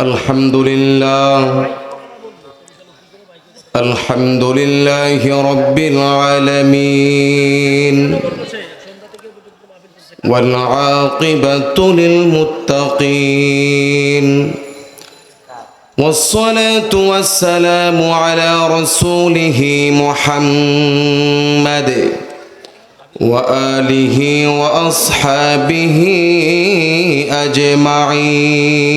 الحمد لله الحمد لله رب العالمين. والعاقبة للمتقين. والصلاة والسلام على رسوله محمد وآله وأصحابه أجمعين.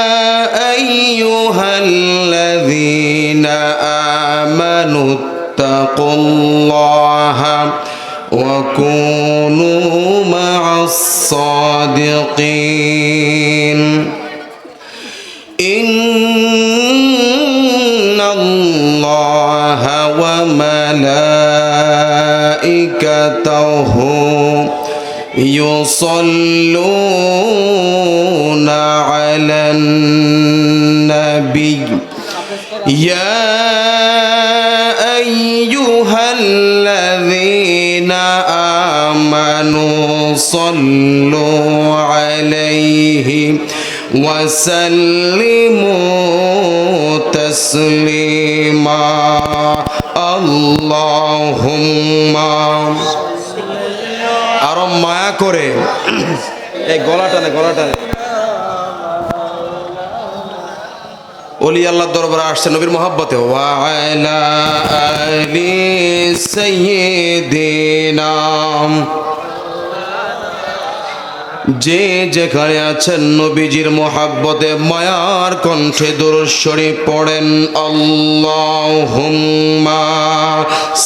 اتقوا الله وكونوا مع الصادقين. إن الله وملائكته يصلون على النبي. يا آمنوا صلوا عليه وسلموا تسليما اللهم আরো মায়া করে এই গলা টানে গলা টানে অলি আল্লাহ দরবারে আসছে নবীর মহাব্বতে ওয়ালা আলি সাইয়্যিদিনা যে যেখানে আছেন নবীজির মোহাব্বতে মায়ার কণ্ঠে দুরস্বরে পড়েন আল্লাহুম্মা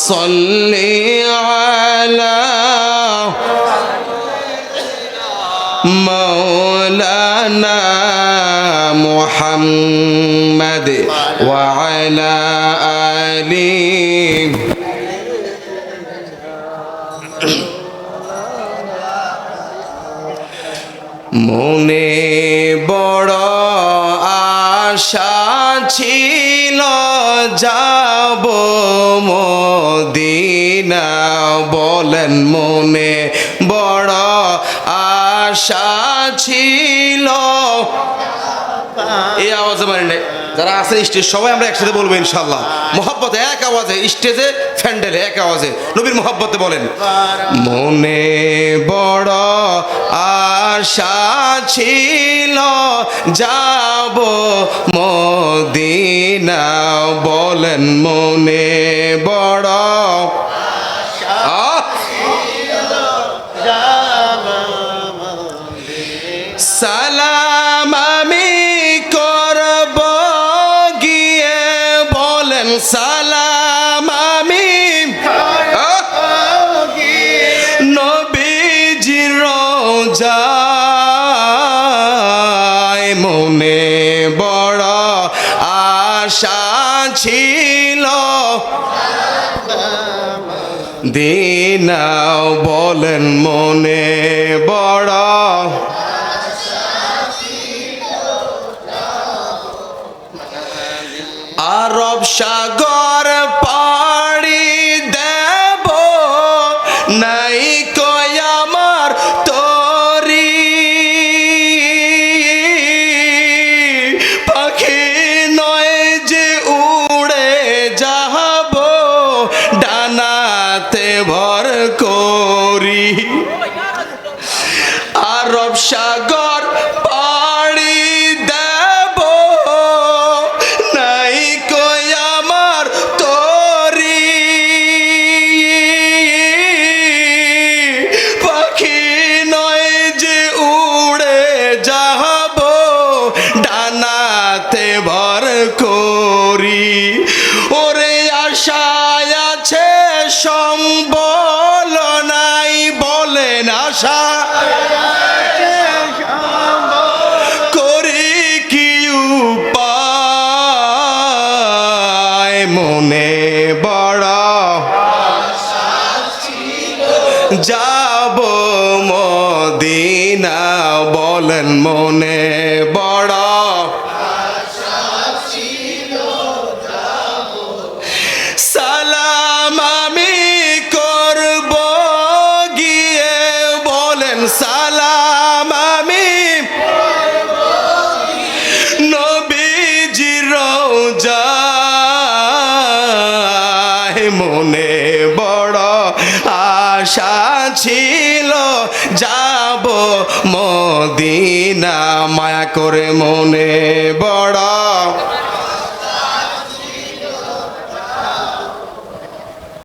সাল্লি আলা মাওলানা আলী মনে বড় আশা ছিল যাব মদিনা বলেন মনে বড় আশা ছিল। এই আওয়াজ নেই। যারা আছেন স্টেজ, সবাই আমরা একসাথে বলব ইনশাল্লাহ মোহাব্বতে এক আওয়াজে, স্টেজে ফ্যান্ডেলে এক আওয়াজে। নবীর মোহাব্বতে বলেন, মনে বড় আশা ছিল, যাব মদিনা বলেন, মনে বড় দিনাও বলেন মনে বড়। আরব সাগর আরব সাগর পাড়ি দেব। নাই কই আমার তরি। পাখি নয় যে উড়ে যাব, ডানাতে ভর করি। ওরে আশায় আছে সম্বল যাব মদিনা বলেন মনে। ছিল যাব মদিনা মায়া করে মনে বড়